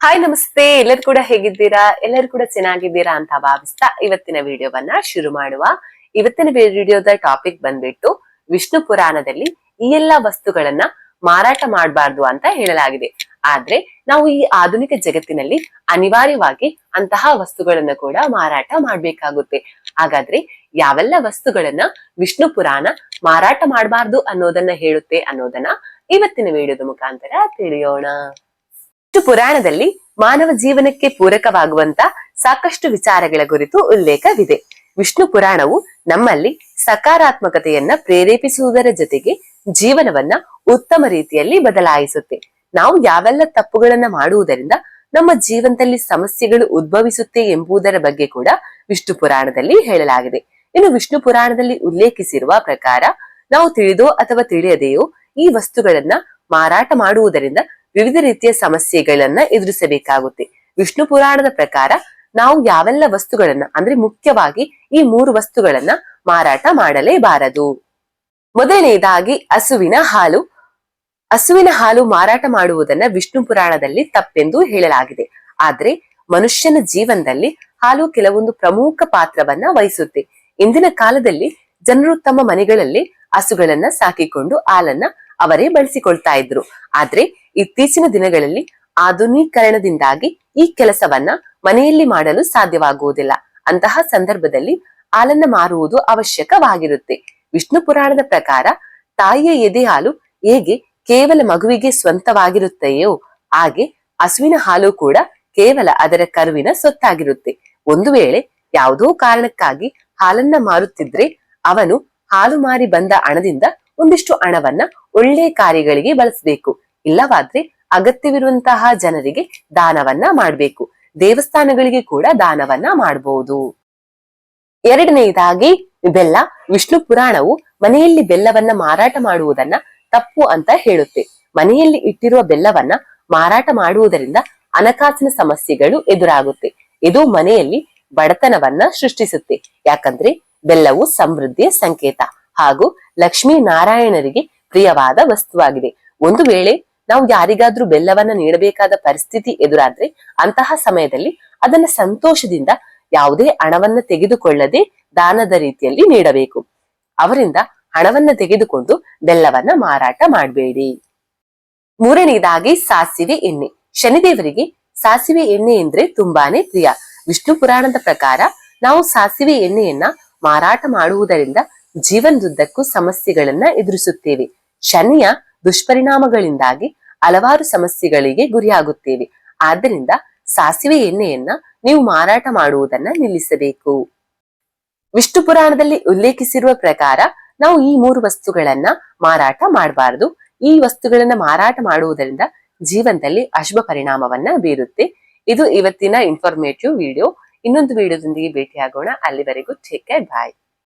Hi ನಮಸ್ತೆ. ಎಲ್ಲರೂ ಕೂಡ ಹೇಗಿದ್ದೀರಾ? ಎಲ್ಲರೂ ಕೂಡ ಚೆನ್ನಾಗಿದ್ದೀರಾ ಅಂತ ಭಾವಿಸ್ತಾ ಇವತ್ತಿನ ವಿಡಿಯೋವನ್ನ ಶುರು ಮಾಡುವ. ಇವತ್ತಿನ ವಿಡಿಯೋದ ಟಾಪಿಕ್ ಬಂದ್ಬಿಟ್ಟು ವಿಷ್ಣು ಪುರಾಣದಲ್ಲಿ ಈ ಎಲ್ಲಾ ವಸ್ತುಗಳನ್ನ ಮಾರಾಟ ಮಾಡಬಾರ್ದು ಅಂತ ಹೇಳಲಾಗಿದೆ. ಆದ್ರೆ ನಾವು ಈ ಆಧುನಿಕ ಜಗತ್ತಿನಲ್ಲಿ ಅನಿವಾರ್ಯವಾಗಿ ಅಂತಹ ವಸ್ತುಗಳನ್ನ ಕೂಡ ಮಾರಾಟ ಮಾಡ್ಬೇಕಾಗುತ್ತೆ. ಹಾಗಾದ್ರೆ ಯಾವೆಲ್ಲ ವಸ್ತುಗಳನ್ನ ವಿಷ್ಣು ಪುರಾಣ ಮಾರಾಟ ಮಾಡಬಾರ್ದು ಅನ್ನೋದನ್ನ ಹೇಳುತ್ತೆ ಅನ್ನೋದನ್ನ ಇವತ್ತಿನ ವಿಡಿಯೋದ ಮುಖಾಂತರ ತಿಳಿಯೋಣ. ಪುರಾಣದಲ್ಲಿ ಮಾನವ ಜೀವನಕ್ಕೆ ಪೂರಕವಾಗುವಂತ ಸಾಕಷ್ಟು ವಿಚಾರಗಳ ಕುರಿತು ಉಲ್ಲೇಖವಿದೆ. ವಿಷ್ಣು ಪುರಾಣವು ನಮ್ಮಲ್ಲಿ ಸಕಾರಾತ್ಮಕತೆಯನ್ನ ಪ್ರೇರೇಪಿಸುವುದರ ಜೊತೆಗೆ ಜೀವನವನ್ನ ಉತ್ತಮ ರೀತಿಯಲ್ಲಿ ಬದಲಾಯಿಸುತ್ತೆ. ನಾವು ಯಾವೆಲ್ಲ ತಪ್ಪುಗಳನ್ನ ಮಾಡುವುದರಿಂದ ನಮ್ಮ ಜೀವನದಲ್ಲಿ ಸಮಸ್ಯೆಗಳು ಉದ್ಭವಿಸುತ್ತೆ ಎಂಬುದರ ಬಗ್ಗೆ ಕೂಡ ವಿಷ್ಣು ಪುರಾಣದಲ್ಲಿ ಹೇಳಲಾಗಿದೆ. ಇನ್ನು ವಿಷ್ಣು ಪುರಾಣದಲ್ಲಿ ಉಲ್ಲೇಖಿಸಿರುವ ಪ್ರಕಾರ ನಾವು ತಿಳಿದೋ ಅಥವಾ ತಿಳಿಯದೆಯೋ ಈ ವಸ್ತುಗಳನ್ನ ಮಾರಾಟ ಮಾಡುವುದರಿಂದ ವಿವಿಧ ರೀತಿಯ ಸಮಸ್ಯೆಗಳನ್ನ ಎದುರಿಸಬೇಕಾಗುತ್ತೆ. ವಿಷ್ಣು ಪುರಾಣದ ಪ್ರಕಾರ ನಾವು ಯಾವೆಲ್ಲ ವಸ್ತುಗಳನ್ನ, ಅಂದ್ರೆ ಮುಖ್ಯವಾಗಿ ಈ ಮೂರು ವಸ್ತುಗಳನ್ನ ಮಾರಾಟ ಮಾಡಲೇಬಾರದು. ಮೊದಲನೆಯದಾಗಿ ಹಸುವಿನ ಹಾಲು. ಹಸುವಿನ ಹಾಲು ಮಾರಾಟ ಮಾಡುವುದನ್ನ ವಿಷ್ಣು ಪುರಾಣದಲ್ಲಿ ತಪ್ಪೆಂದು ಹೇಳಲಾಗಿದೆ. ಆದ್ರೆ ಮನುಷ್ಯನ ಜೀವನದಲ್ಲಿ ಹಾಲು ಕೆಲವೊಂದು ಪ್ರಮುಖ ಪಾತ್ರವನ್ನ ವಹಿಸುತ್ತೆ. ಇಂದಿನ ಕಾಲದಲ್ಲಿ ಜನರು ತಮ್ಮ ಮನೆಗಳಲ್ಲಿ ಹಸುಗಳನ್ನ ಸಾಕಿಕೊಂಡು ಹಾಲನ್ನ ಅವರೇ ಬಳಸಿಕೊಳ್ತಾ ಇದ್ರು. ಆದ್ರೆ ಇತ್ತೀಚಿನ ದಿನಗಳಲ್ಲಿ ಆಧುನೀಕರಣದಿಂದಾಗಿ ಈ ಕೆಲಸವನ್ನ ಮನೆಯಲ್ಲಿ ಮಾಡಲು ಸಾಧ್ಯವಾಗುವುದಿಲ್ಲ. ಅಂತಹ ಸಂದರ್ಭದಲ್ಲಿ ಹಾಲನ್ನ ಮಾರುವುದು ಅವಶ್ಯಕವಾಗಿರುತ್ತೆ. ವಿಷ್ಣು ಪುರಾಣದ ಪ್ರಕಾರ ತಾಯಿಯ ಎದೆ ಹಾಲು ಹೇಗೆ ಕೇವಲ ಮಗುವಿಗೆ ಸ್ವಂತವಾಗಿರುತ್ತೆಯೋ ಹಾಗೆ ಹಸುವಿನ ಹಾಲು ಕೂಡ ಕೇವಲ ಅದರ ಕರುವಿನ ಸೊತ್ತಾಗಿರುತ್ತೆ. ಒಂದು ವೇಳೆ ಯಾವುದೋ ಕಾರಣಕ್ಕಾಗಿ ಹಾಲನ್ನ ಮಾರುತ್ತಿದ್ರೆ ಅವನು ಹಾಲು ಮಾರಿ ಬಂದ ಹಣದಿಂದ ಒಂದಿಷ್ಟು ಹಣವನ್ನ ಒಳ್ಳೆ ಕಾರ್ಯಗಳಿಗೆ ಬಳಸಬೇಕು. ಇಲ್ಲವಾದ್ರೆ ಅಗತ್ಯವಿರುವಂತಹ ಜನರಿಗೆ ದಾನವನ್ನ ಮಾಡಬೇಕು. ದೇವಸ್ಥಾನಗಳಿಗೆ ಕೂಡ ದಾನವನ್ನ ಮಾಡಬಹುದು ಎರಡನೆಯದಾಗಿ ಬೆಲ್ಲ. ವಿಷ್ಣು ಪುರಾಣವು ಮನೆಯಲ್ಲಿ ಬೆಲ್ಲವನ್ನ ಮಾರಾಟ ಮಾಡುವುದನ್ನ ತಪ್ಪು ಅಂತ ಹೇಳುತ್ತೆ. ಮನೆಯಲ್ಲಿ ಇಟ್ಟಿರುವ ಬೆಲ್ಲವನ್ನ ಮಾರಾಟ ಮಾಡುವುದರಿಂದ ಹಣಕಾಸಿನ ಸಮಸ್ಯೆಗಳು ಎದುರಾಗುತ್ತೆ. ಇದು ಮನೆಯಲ್ಲಿ ಬಡತನವನ್ನ ಸೃಷ್ಟಿಸುತ್ತೆ. ಯಾಕಂದ್ರೆ ಬೆಲ್ಲವು ಸಮೃದ್ಧಿಯ ಸಂಕೇತ. ಹಾಗೂ ಲಕ್ಷ್ಮೀ ನಾರಾಯಣರಿಗೆ ಪ್ರಿಯವಾದ ವಸ್ತುವಾಗಿದೆ. ಒಂದು ವೇಳೆ ನಾವು ಯಾರಿಗಾದ್ರೂ ಬೆಲ್ಲವನ್ನ ನೀಡಬೇಕಾದ ಪರಿಸ್ಥಿತಿ ಎದುರಾದ್ರೆ ಅಂತಹ ಸಮಯದಲ್ಲಿ ಅದನ್ನ ಸಂತೋಷದಿಂದ ಯಾವುದೇ ಹಣವನ್ನ ತೆಗೆದುಕೊಳ್ಳದೆ ದಾನದ ರೀತಿಯಲ್ಲಿ ನೀಡಬೇಕು. ಅವರಿಂದ ಹಣವನ್ನ ತೆಗೆದುಕೊಂಡು ಬೆಲ್ಲವನ್ನ ಮಾರಾಟ ಮಾಡಬೇಡಿ. ಮೂರನೆಯದಾಗಿ ಸಾಸಿವೆ ಎಣ್ಣೆ. ಶನಿದೇವರಿಗೆ ಸಾಸಿವೆ ಎಣ್ಣೆ ಎಂದ್ರೆ ತುಂಬಾನೇ ಪ್ರಿಯ. ವಿಷ್ಣು ಪುರಾಣದ ಪ್ರಕಾರ ನಾವು ಸಾಸಿವೆ ಎಣ್ಣೆಯನ್ನ ಮಾರಾಟ ಮಾಡುವುದರಿಂದ ಜೀವನದುದ್ದಕ್ಕೂ ಸಮಸ್ಯೆಗಳನ್ನ ಎದುರಿಸುತ್ತೇವೆ. ಶನಿಯ ದುಷ್ಪರಿಣಾಮಗಳಿಂದಾಗಿ ಹಲವಾರು ಸಮಸ್ಯೆಗಳಿಗೆ ಗುರಿಯಾಗುತ್ತೇವೆ. ಆದ್ದರಿಂದ ಸಾಸಿವೆ ಎಣ್ಣೆಯನ್ನ ನೀವು ಮಾರಾಟ ಮಾಡುವುದನ್ನ ನಿಲ್ಲಿಸಬೇಕು. ವಿಷ್ಣು ಪುರಾಣದಲ್ಲಿ ಉಲ್ಲೇಖಿಸಿರುವ ಪ್ರಕಾರ ನಾವು ಈ ಮೂರು ವಸ್ತುಗಳನ್ನ ಮಾರಾಟ ಮಾಡಬಾರದು. ಈ ವಸ್ತುಗಳನ್ನ ಮಾರಾಟ ಮಾಡುವುದರಿಂದ ಜೀವನದಲ್ಲಿ ಅಶುಭ ಪರಿಣಾಮವನ್ನ ಬೀರುತ್ತೆ. ಇದು ಇವತ್ತಿನ ಇನ್ಫಾರ್ಮೇಟಿವ್ ವಿಡಿಯೋ ಇನ್ನೊಂದು ವಿಡಿಯೋದೊಂದಿಗೆ ಭೇಟಿಯಾಗೋಣ. ಅಲ್ಲಿವರೆಗೂ ಟೇಕ್ ಕೇರ್ ಬಾಯ್